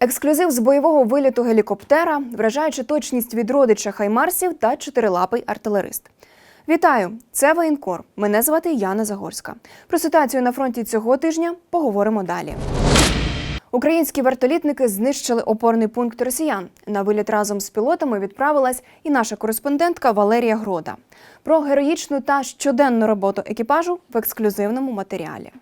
Ексклюзив з бойового виліту гелікоптера, вражаючи точність від родича хаймарсів та чотирилапий артилерист. Вітаю! Це воєнкор. Мене звати Яна Загорська. Про ситуацію на фронті цього тижня поговоримо далі. Українські вертолітники знищили опорний пункт росіян. На виліт разом з пілотами відправилась і наша кореспондентка Валерія Грода. Про героїчну та щоденну роботу екіпажу в ексклюзивному матеріалі.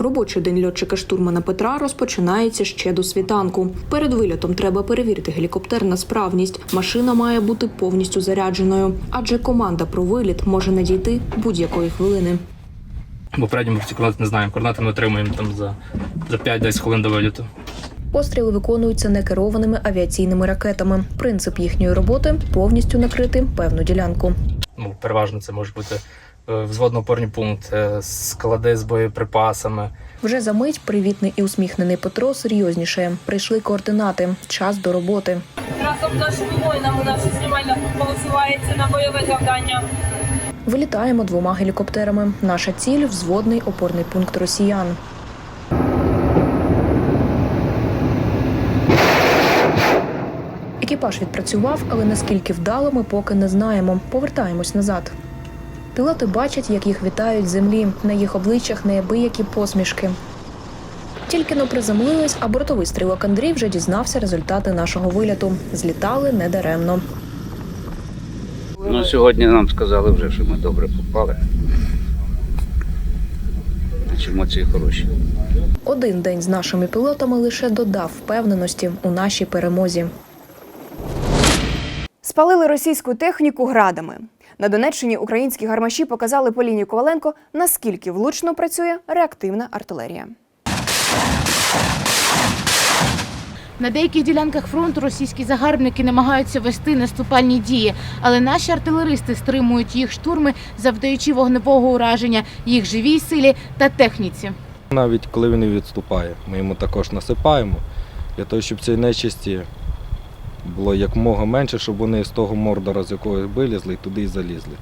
Робочий день льотчика штурмана Петра розпочинається ще до світанку. Перед вильотом треба перевірити гелікоптер на справність. Машина має бути повністю зарядженою, адже команда про виліт може надійти будь-якої хвилини. Бо попередньо ці координати не знаємо. Координати ми отримуємо там за, за 5-10 хвилин до виліту. Постріли виконуються некерованими авіаційними ракетами. Принцип їхньої роботи повністю накрити певну ділянку. Ну, переважно це може бути е, взводно-опорний пункт, е, склади з боєприпасами. Вже за мить привітний і усміхнений Петро серйозніше. Прийшли координати. Час до роботи. Разом з нашими воїнами наша знімальна група висувається на бойове завдання. Вилітаємо двома гелікоптерами. Наша ціль взводний опорний пункт росіян. Екіпаж відпрацював, але наскільки вдало ми поки не знаємо. Повертаємось назад. Пілоти бачать, як їх вітають землі. На їх обличчях неабиякі посмішки. Тільки но приземлились, а бортовий стрілок Андрій вже дізнався результати нашого виліту. Злітали недаремно. Ну, сьогодні нам сказали вже, що ми добре попали. Значить, емоції хороші. Один день з нашими пілотами лише додав впевненості у нашій перемозі. Спалили російську техніку градами. На Донеччині українські гармаші показали Поліні Коваленко, наскільки влучно працює реактивна артилерія. На деяких ділянках фронту російські загарбники намагаються вести наступальні дії, але наші артилеристи стримують їх штурми, завдаючи вогневого ураження їх живій силі та техніці. Навіть коли він відступає, ми йому також насипаємо для того, щоб цієї нечисті було якомога менше, щоб вони з того мордора, з якого вилізли, туди і залізли.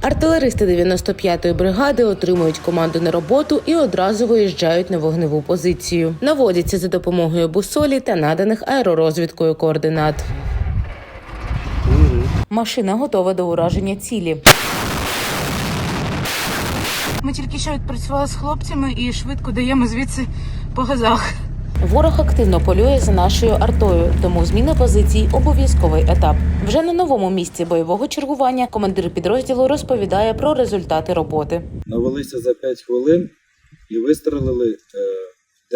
Артилеристи 95-ї бригади отримують команду на роботу і одразу виїжджають на вогневу позицію. Наводяться за допомогою бусолі та наданих аеророзвідкою координат. Машина готова до ураження цілі. Ми тільки що відпрацювали з хлопцями і швидко даємо звідси по газах. Ворог активно полює за нашою артою, тому зміна позицій обов'язковий етап. Вже на новому місці бойового чергування командир підрозділу розповідає про результати роботи. Навелися за 5 хвилин і вистрелили е,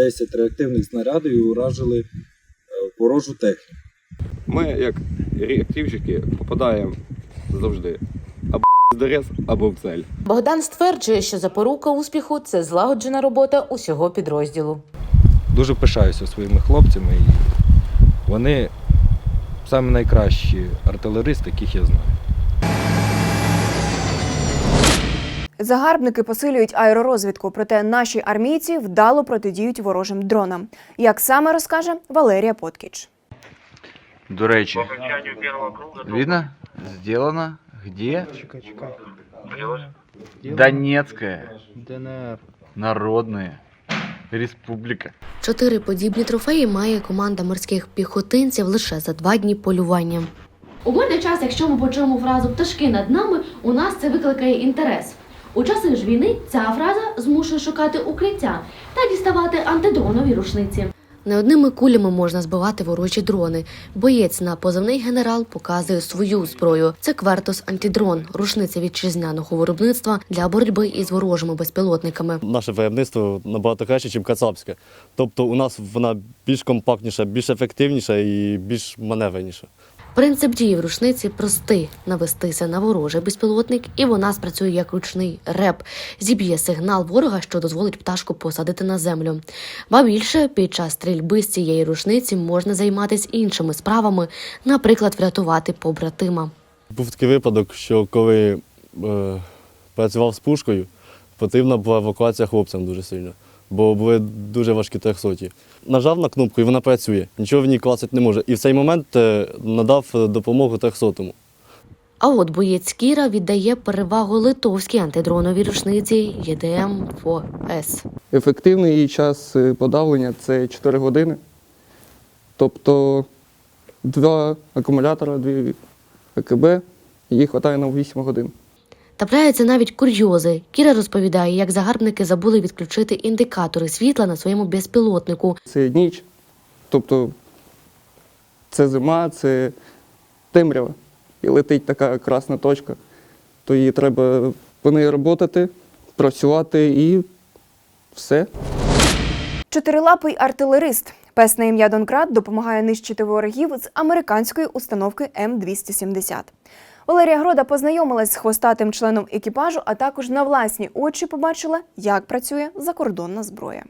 10 реактивних снарядів і уражили е, ворожу техніку. Ми, як реактивщики, попадаємо завжди дерез, або в цель. Богдан стверджує, що запорука успіху це злагоджена робота усього підрозділу. Дуже пишаюся своїми хлопцями. І вони самі найкращі артилеристи, яких я знаю. Загарбники посилюють аеророзвідку, проте наші армійці вдало протидіють ворожим дронам. Як саме розкаже Валерія Поткіч. До речі, видно? Сделано где? Донецкая. Народная Республика. Чотири подібні трофеї має команда морських піхотинців лише за два дні полювання. У мирний час, якщо ми почуємо фразу пташки над нами, у нас це викликає інтерес. У часи ж війни ця фраза змушує шукати укриття та діставати антидронові рушниці. Не одними кулями можна збивати ворожі дрони. Боєць на позивний генерал показує свою зброю. Це квертос антидрон, рушниця вітчизняного виробництва для боротьби із ворожими безпілотниками. Наше виробництво набагато краще, ніж кацапське. Тобто у нас вона більш компактніша, більш ефективніша і більш маневреніша. Принцип дії в рушниці простий: навестися на ворожий безпілотник, і вона спрацює як ручний реп, зіб'є сигнал ворога, що дозволить пташку посадити на землю. Ба більше під час стрільби з цієї рушниці можна займатися іншими справами, наприклад, врятувати побратима. Був такий випадок, що коли е, працював з пушкою, потрібна була евакуація хлопцям дуже сильно, бо були дуже важкі трьохсоті. Нажав на кнопку і вона працює, нічого в ній клацати не може. І в цей момент е, надав е, допомогу трьохсотому. А от боєць Кіра віддає перевагу литовській антидроновій рушниці ЄДМ-4С. Ефективний її час е, подавлення це 4 години. Тобто два акумулятора, дві АКБ, їх вистачає на 8 годин. Трапляються навіть курйози. Кіра розповідає, як загарбники забули відключити індикатори світла на своєму безпілотнику. Це ніч, тобто це зима, це темрява. І летить така красна точка, то її треба по неї працювати, працювати і все. Чотирилапий артилерист. Пес на ім'я Донкрат допомагає нищити ворогів з американської установки М270. Валерія Грода познайомилась з хвостатим членом екіпажу, а також на власні очі побачила, як працює закордонна зброя.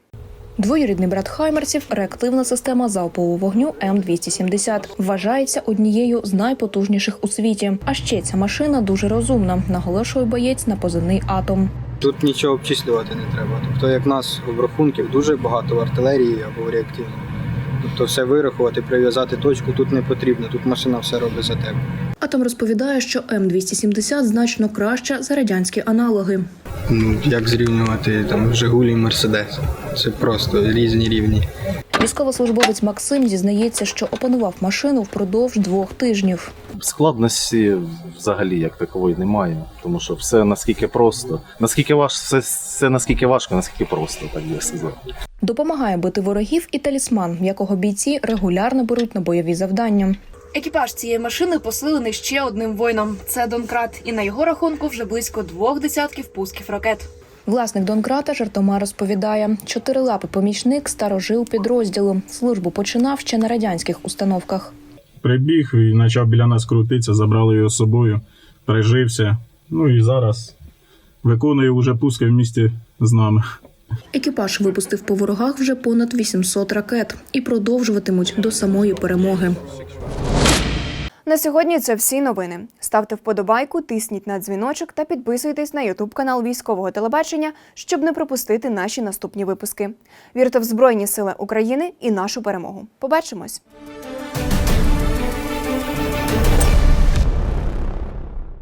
Двоюрідний брат Хаймерсів реактивна система залпового вогню М270 вважається однією з найпотужніших у світі. А ще ця машина дуже розумна, наголошує боєць на позивний атом. Тут нічого обчислювати не треба. Тобто, як в нас обрахунків дуже багато в артилерії або реактивно. Тобто все вирахувати, прив'язати точку тут не потрібно. Тут машина все робить за тебе. Атом розповідає, що М270 значно краща за радянські аналоги. Ну як зрівнювати там Жигулі і Мерседес? Це просто різні рівні. Військовослужбовець Максим зізнається, що опанував машину впродовж двох тижнів. Складності взагалі як такової немає, тому що все наскільки просто, наскільки важ, все, все наскільки важко, наскільки просто, так би сказати. Допомагає бити ворогів і талісман, якого бійці регулярно беруть на бойові завдання. Екіпаж цієї машини посилений ще одним воїном. Це Донкрат, і на його рахунку вже близько двох десятків пусків ракет. Власник Донкрата жартома розповідає, чотирилапий помічник старожив підрозділу. Службу починав ще на радянських установках. Прибіг і почав біля нас крутитися, забрали його з собою, прижився. Ну і зараз виконує вже пуски в місті з нами. Екіпаж випустив по ворогах вже понад 800 ракет і продовжуватимуть до самої перемоги. На сьогодні це всі новини. Ставте вподобайку, тисніть на дзвіночок та підписуйтесь на Ютуб канал військового телебачення, щоб не пропустити наші наступні випуски. Вірте в Збройні Сили України і нашу перемогу. Побачимось!